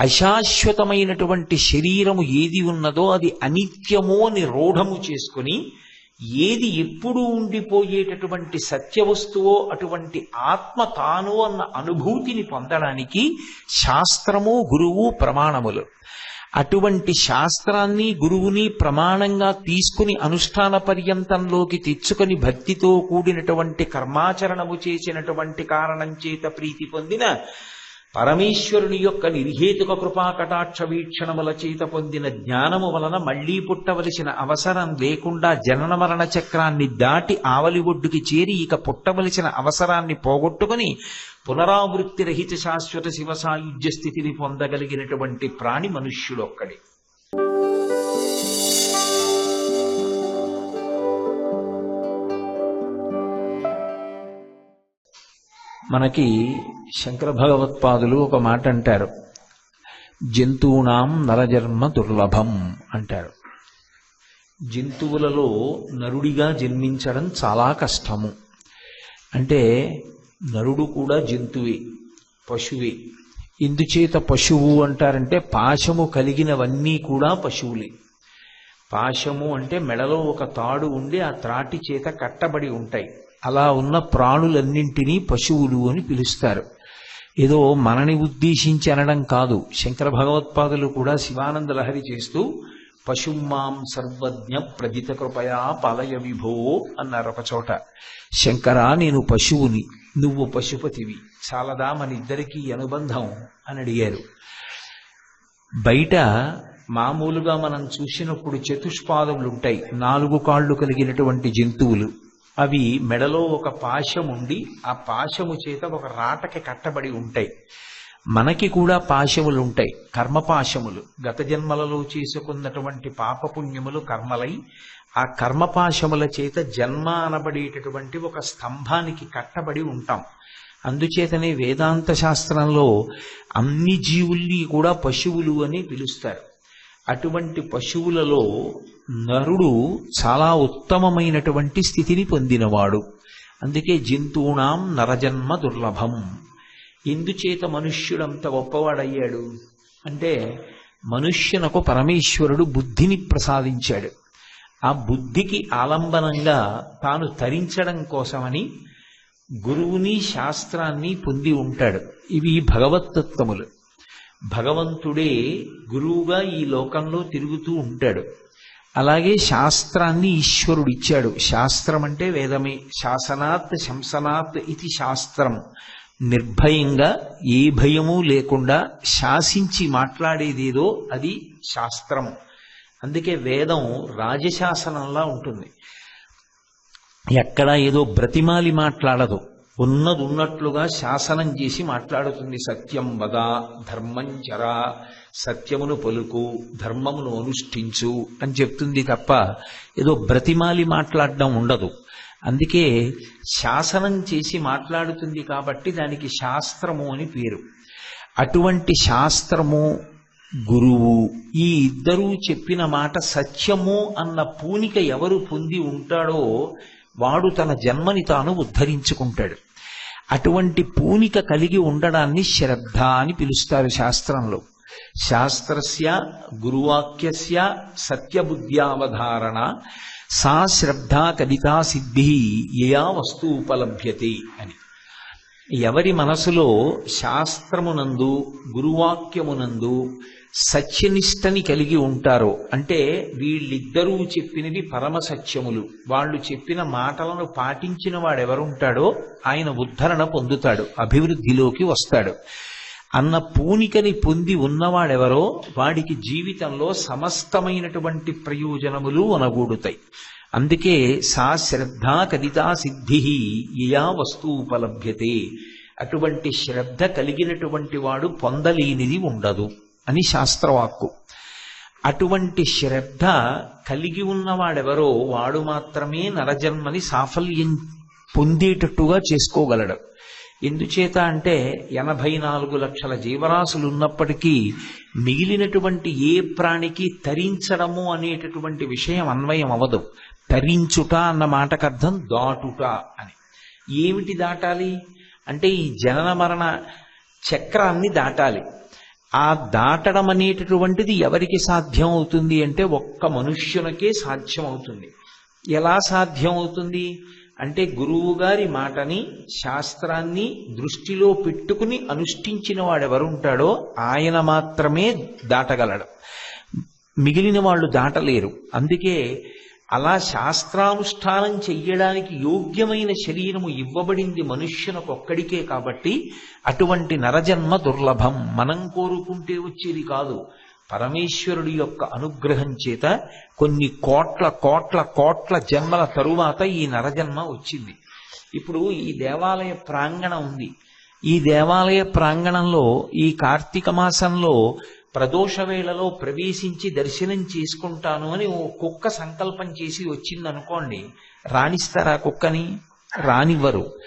అశాశ్వతమైనటువంటి శరీరము ఏది ఉన్నదో అది అనిత్యమో అని రూఢము చేసుకుని ఏది ఎప్పుడు ఉండిపోయేటటువంటి సత్యవస్తువో అటువంటి ఆత్మ తాను అన్న అనుభూతిని పొందడానికి శాస్త్రము గురువు ప్రమాణములు. అటువంటి శాస్త్రాన్ని గురువుని ప్రమాణంగా తీసుకుని అనుష్ఠాన పర్యంతంలోకి తెచ్చుకొని భక్తితో కూడినటువంటి కర్మాచరణము చేసినటువంటి కారణం చేత ప్రీతి పొందిన పరమేశ్వరుని యొక్క నిర్హేతుక కృపా కటాక్ష వీక్షణముల చేత పొందిన జ్ఞానము వలన మళ్ళీ పుట్టవలసిన అవసరం లేకుండా జనన మరణ చక్రాన్ని దాటి ఆవలి ఒడ్డుకి చేరి ఇక పుట్టవలసిన అవసరాన్ని పోగొట్టుకుని పునరావృత్తి రహిత శాశ్వత శివ సాయుధ్య స్థితిని పొందగలిగినటువంటి ప్రాణి మనుష్యుడొక్కడే. మనకి శంకర భగవత్పాదులు ఒక మాట అంటారు. జంతువునాం నరజన్మ దుర్లభం అంటారు. జంతువులలో నరుడిగా జన్మించడం చాలా కష్టము. అంటే నరుడు కూడా జంతువే పశువే. ఎందుచేత పశువు అంటారంటే పాశము కలిగినవన్నీ కూడా పశువులే. పాశము అంటే మెడలో ఒక తాడు ఉండి ఆ త్రాటి చేత కట్టబడి ఉంటాయి. అలా ఉన్న ప్రాణులన్నింటినీ పశువులు అని పిలుస్తారు. ఏదో మనని ఉద్దేశించి అనడం కాదు. శంకర భగవత్పాదులు కూడా శివానంద లహరి చేస్తూ పశుమాం సర్వజ్ఞ ప్రజిత కృపయా పాలయ విభో అన్నారు ఒక చోట. శంకరా నేను పశువుని నువ్వు పశుపతివి. చాలదా మన ఇద్దరికీ అనుబంధం అని అడిగారు. బయట మామూలుగా మనం చూసినప్పుడు చతుష్పాదములు ఉంటాయి నాలుగు కాళ్ళు కలిగినటువంటి జంతువులు. అవి మెడలో ఒక పాశం ఉండి ఆ పాశము చేత ఒక రాటకి కట్టబడి ఉంటాయి. మనకి కూడా పాశములు ఉంటాయి. కర్మపాశములు. గత జన్మలలో చేసుకున్నటువంటి పాపపుణ్యములు కర్మలై ఆ కర్మపాశముల చేత జన్మ అనబడేటటువంటి ఒక స్తంభానికి కట్టబడి ఉంటాం. అందుచేతనే వేదాంత శాస్త్రంలో అన్ని జీవుల్ని కూడా పశువులు అని పిలుస్తారు. అటువంటి పశువులలో నరుడు చాలా ఉత్తమమైనటువంటి స్థితిని పొందినవాడు. అందుకే జంతువునాం నరజన్మ దుర్లభం. ఎందుచేత మనుష్యుడంత గొప్పవాడయ్యాడు? అంటే మనుష్యునకు పరమేశ్వరుడు బుద్ధిని ప్రసాదించాడు. ఆ బుద్ధికి ఆలంబనంగా తాను తరించడం కోసమని గురువుని శాస్త్రాన్ని పొంది ఉంటాడు. ఇవి భగవతత్వములు భగవంతుడే గురువుగా ఈ లోకంలో తిరుగుతూ ఉంటాడు. అలాగే శాస్త్రాన్ని ఈశ్వరుడు ఇచ్చాడు. శాస్త్రం అంటే వేదమే. శాసనాత్ శంసనాత్ ఇది శాస్త్రం. నిర్భయంగా ఏ భయము లేకుండా శాసించి మాట్లాడేదేదో అది శాస్త్రం. అందుకే వేదం రాజశాసనంలా ఉంటుంది. ఎక్కడ ఏదో బ్రతిమాలి మాట్లాడదు. ఉన్నది ఉన్నట్లుగా శాసనం చేసి మాట్లాడుతుంది సత్యం వద ధర్మం చరా సత్యమును పలుకు ధర్మమును అనుష్ఠించు అని చెప్తుంది తప్ప ఏదో బ్రతిమాలి మాట్లాడడం ఉండదు. అందుకే శాసనం చేసి మాట్లాడుతుంది కాబట్టి దానికి శాస్త్రము అని పేరు. అటువంటి శాస్త్రము గురువు ఈ ఇద్దరూ చెప్పిన మాట సత్యము అన్న పూనిక ఎవరు పొంది ఉంటాడో వాడు తన జన్మని తాను ఉద్ధరించుకుంటాడు. అటువంటి పూనిక కలిగి ఉండడాన్ని శ్రద్ధ అని పిలుస్తారు శాస్త్రంలో. శాస్త్రస్య గురువాక్యస్య సత్యబుద్ధ్యావధారణ సా శ్రద్ధ కవితా సిద్ధి యయా వస్తు ఉపలభ్యతే అని. ఎవరి మనసులో శాస్త్రమునందు గురువాక్యమునందు సత్యనిష్టని కలిగి ఉంటారో అంటే వీళ్ళిద్దరూ చెప్పినవి పరమ సత్యములు. వాళ్ళు చెప్పిన మాటలను పాటించిన వాడెవరుంటాడో ఆయన ఉద్ధరణ పొందుతాడు అభివృద్ధిలోకి వస్తాడు. అన్న పూనికని పొంది ఉన్నవాడెవరో వాడికి జీవితంలో సమస్తమైనటువంటి ప్రయోజనములు అనగూడుతాయి అందుకే సా శ్రద్ధ కదితా సిద్ధి ఇయా వస్తు ఉపలభ్యతే. అటువంటి శ్రద్ధ కలిగినటువంటి వాడు పొందలేనిది ఉండదు. అని శాస్త్రవాక్కు. అటువంటి శ్రద్ధ కలిగి ఉన్నవాడెవరో వాడు మాత్రమే నరజన్మని సాఫల్యం పొందేటట్టుగా చేసుకోగలడు. ఎందుచేత అంటే ఎనభై నాలుగు లక్షల జీవరాశులు ఉన్నప్పటికీ మిగిలినటువంటి ఏ ప్రాణికి తరించడము అనేటటువంటి విషయం అన్వయం అవదు తరించుట అన్న మాటకు అర్థం దాటుట అని. ఏమిటి దాటాలి? అంటే ఈ జనన మరణ చక్రాన్ని దాటాలి. ఆ దాటడం అనేటటువంటిది ఎవరికి సాధ్యం అవుతుంది అంటే ఒక్క మనుష్యునికే సాధ్యం అవుతుంది ఎలా సాధ్యం అవుతుంది అంటే గురువు గారి మాటని శాస్త్రాన్ని దృష్టిలో పెట్టుకుని అనుష్ఠించిన వాడెవరుంటాడో ఆయన మాత్రమే దాటగలడు. మిగిలిన వాళ్ళు దాటలేరు. అందుకే అలా శాస్త్రానుష్ఠానం చెయ్యడానికి యోగ్యమైన శరీరము ఇవ్వబడింది మనుష్యునకొక్కడికే కాబట్టి అటువంటి నరజన్మ దుర్లభం. మనం కోరుకుంటే వచ్చేది కాదు. పరమేశ్వరుడి యొక్క అనుగ్రహం చేత కొన్ని కోట్ల కోట్ల కోట్ల జన్మల తరువాత ఈ నరజన్మ వచ్చింది. ఇప్పుడు ఈ దేవాలయ ప్రాంగణం ఉంది. ఈ దేవాలయ ప్రాంగణంలో ఈ కార్తీక మాసంలో ప్రదోష వేళలో ప్రవేశించి దర్శనం చేసుకుంటాను అని ఓ కుక్క సంకల్పం చేసి వచ్చిందనుకోండి రాణిస్తారా కుక్కని? రానివ్వరు.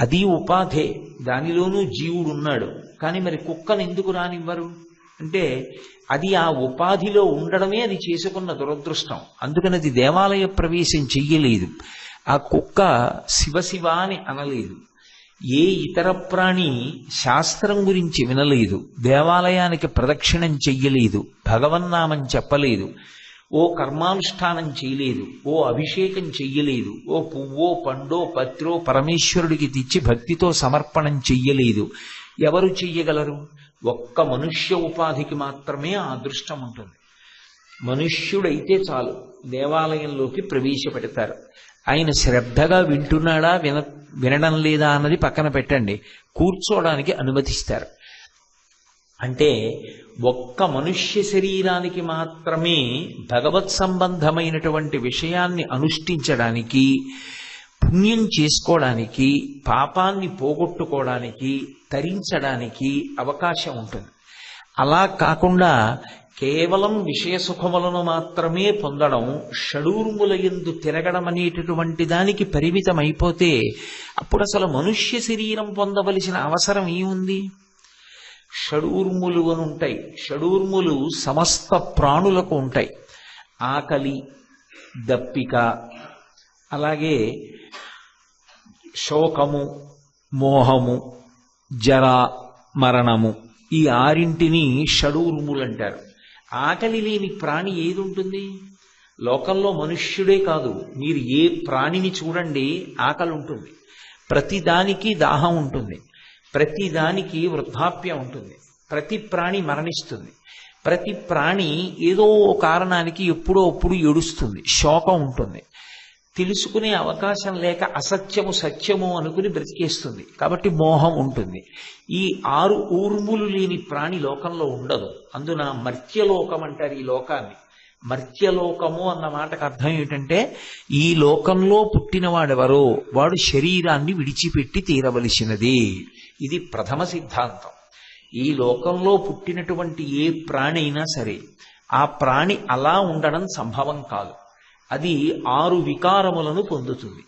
అది ఉపాధే. దానిలోనూ జీవుడు ఉన్నాడు. కానీ మరి కుక్కను ఎందుకు రానివ్వరు? అంటే అది ఆ ఉపాధిలో ఉండడమే అది చేసుకున్న దురదృష్టం. అందుకని అది దేవాలయ ప్రవేశం చెయ్యలేదు. ఆ కుక్క శివశివ అని అనలేదు. ఏ ఇతర ప్రాణి శాస్త్రం గురించి వినలేదు దేవాలయానికి ప్రదక్షిణం చెయ్యలేదు భగవన్నామం చెప్పలేదు ఓ కర్మానుష్ఠానం చేయలేదు ఓ అభిషేకం చెయ్యలేదు ఓ పువ్వో పండో పత్రో పరమేశ్వరుడికి తెచ్చి భక్తితో సమర్పణం చెయ్యలేదు. ఎవరు చెయ్యగలరు? ఒక్క మనుష్య ఉపాధికి మాత్రమే ఆ అదృష్టం ఉంటుంది. మనుష్యుడైతే చాలు దేవాలయంలోకి ప్రవేశపెడతారు. ఆయన శ్రద్ధగా వింటున్నాడా విన వినడం లేదా అన్నది పక్కన పెట్టండి. కూర్చోవడానికి అనుమతిస్తారు. అంటే ఒక్క మనుష్య శరీరానికి మాత్రమే భగవత్ సంబంధమైనటువంటి విషయాన్ని అనుష్ఠించడానికి పుణ్యం చేసుకోవడానికి పాపాన్ని పోగొట్టుకోవడానికి తరించడానికి అవకాశం ఉంటుంది. అలా కాకుండా కేవలం విషయ సుఖములను మాత్రమే పొందడం షడూర్ముల ఎందు తిరగడం అనేటటువంటి దానికి పరిమితం అయిపోతే అప్పుడు అసలు మనుష్య శరీరం పొందవలసిన అవసరం ఏముంది? షడూర్ములు అని ఉంటాయి. షడూర్ములు సమస్త ప్రాణులకు ఉంటాయి. ఆకలి దప్పిక అలాగే శోకము మోహము జర మరణము ఈ ఆరింటిని షడూర్ములు అంటారు. ఆకలి లేని ప్రాణి ఏది ఉంటుంది? లోకంలో మనుష్యుడే కాదు. మీరు ఏ ప్రాణిని చూడండి ఆకలి ఉంటుంది. ప్రతిదానికి దాహం ఉంటుంది. ప్రతిదానికి వృద్ధాప్యం ఉంటుంది. ప్రతి ప్రాణి మరణిస్తుంది. ప్రతి ప్రాణి ఏదో కారణానికి ఎప్పుడో అప్పుడు ఏడుస్తుంది. శోకం ఉంటుంది. తెలుసుకునే అవకాశం లేక అసత్యము సత్యము అనుకుని బ్రతికేస్తుంది. కాబట్టి మోహం ఉంటుంది. ఈ ఆరు ఊర్ములు లేని ప్రాణి లోకంలో ఉండదు. అందున మర్త్యలోకం అంటారు ఈ లోకాన్ని. మర్త్యలోకము అన్న మాటకు అర్థం ఏమిటంటే ఈ లోకంలో పుట్టినవాడెవరో వాడు శరీరాన్ని విడిచిపెట్టి తీరవలసినది. ఇది ప్రథమ సిద్ధాంతం. ఈ లోకంలో పుట్టినటువంటి ఏ ప్రాణి అయినా సరే ఆ ప్రాణి అలా ఉండడం సంభవం కాదు. అది ఆరు వికారములను పొందుతుంది.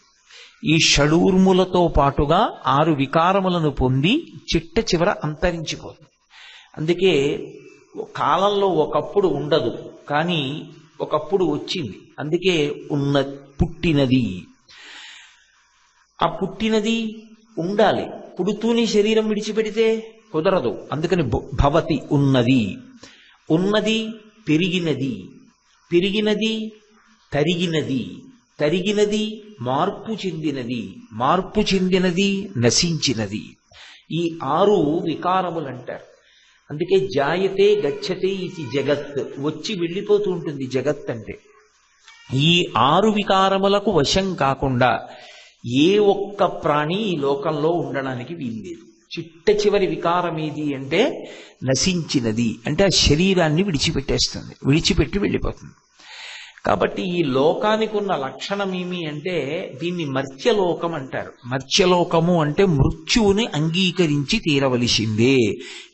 ఈ షడూర్ములతో పాటుగా ఆరు వికారములను పొంది చిట్ట చివర అంతరించిపోతుంది. అందుకే కాలంలో ఒకప్పుడు ఉండదు కానీ ఒకప్పుడు వచ్చింది. అందుకే ఉన్న పుట్టినది. ఆ పుట్టినది ఉండాలి. పుడుతూనే శరీరం విడిచిపెడితే కుదరదు. అందుకని భ- భవతి ఉన్నది. ఉన్నది పెరిగినది. పెరిగినది తరిగినది. తరిగినది మార్పు చెందినది. మార్పు చెందినది నశించినది. ఈ ఆరు వికారములు అంటారు అందుకే జాయతే గచ్చతే ఇది జగత్. వచ్చి వెళ్ళిపోతూ ఉంటుంది జగత్ అంటే. ఈ ఆరు వికారములకు వశం కాకుండా ఏ ఒక్క ప్రాణి ఈ లోకంలో ఉండడానికి వీల్లేదు. చిట్ట చివరి వికారం ఏది అంటే నశించినది. అంటే ఆ శరీరాన్ని విడిచిపెట్టేస్తుంది. విడిచిపెట్టి వెళ్ళిపోతుంది. కాబట్టి ఈ లోకానికి ఉన్న లక్షణం ఏమి అంటే దీన్ని మర్త్యలోకం అంటారు. మర్త్యలోకము అంటే మృత్యువుని అంగీకరించి తీరవలసిందే.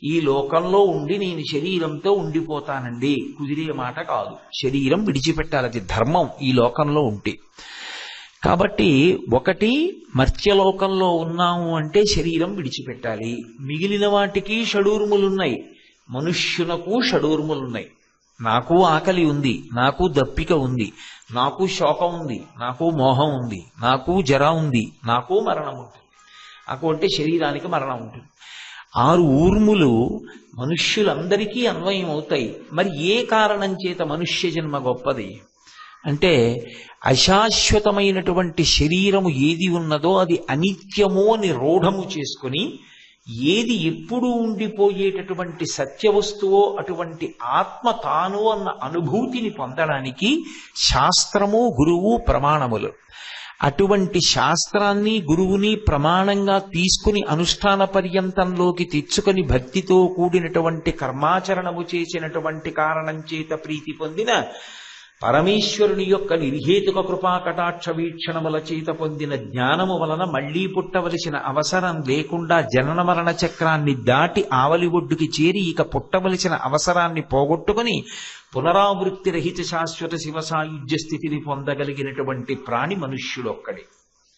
ఈ లోకంలో ఉండి నేను శరీరంతో ఉండిపోతానండి. కుదిరే మాట కాదు. శరీరం విడిచిపెట్టాలి. అది ధర్మం ఈ లోకంలో ఉంటే. కాబట్టి ఒకటి మర్త్యలోకంలో ఉన్నాము అంటే శరీరం విడిచిపెట్టాలి. మిగిలిన వాటికి షడూర్ములున్నాయి. మనుష్యునకు షడూర్ములున్నాయి. నాకు ఆకలి ఉంది నాకు దప్పిక ఉంది నాకు శోకం ఉంది నాకు మోహం ఉంది నాకు జ్వర ఉంది నాకు మరణం ఉంటుంది. నాకు అంటే శరీరానికి మరణం ఉంటుంది. ఆరు ఊర్ములు మనుష్యులందరికీ అన్వయం అవుతాయి. మరి ఏ కారణం చేత మనుష్య జన్మ గొప్పది? అంటే అశాశ్వతమైనటువంటి శరీరము ఏది ఉన్నదో అది అనిత్యమో అని రూఢము చేసుకుని ఏది ఎప్పుడూ ఉండిపోయేటటువంటి సత్యవస్తువో అటువంటి ఆత్మ తాను అన్న అనుభూతిని పొందడానికి శాస్త్రము గురువు ప్రమాణములు. అటువంటి శాస్త్రాన్ని గురువుని ప్రమాణంగా తీసుకుని అనుష్ఠాన పర్యంతంలోకి తెచ్చుకొని భక్తితో కూడినటువంటి కర్మాచరణము చేసినటువంటి కారణం చేత ప్రీతి పొందిన పరమేశ్వరుని యొక్క నిర్హేతుక కృపా కటాక్ష వీక్షణముల చేత పొందిన జ్ఞానము వలన మళ్ళీ పుట్టవలసిన అవసరం లేకుండా జనన మరణ చక్రాన్ని దాటి ఆవలి ఒడ్డుకి చేరి ఇక పుట్టవలసిన అవసరాన్ని పోగొట్టుకుని పునరావృత్తి రహిత శాశ్వత శివ సాయుధ్య స్థితిని పొందగలిగినటువంటి ప్రాణి మనుష్యుడొక్కడే.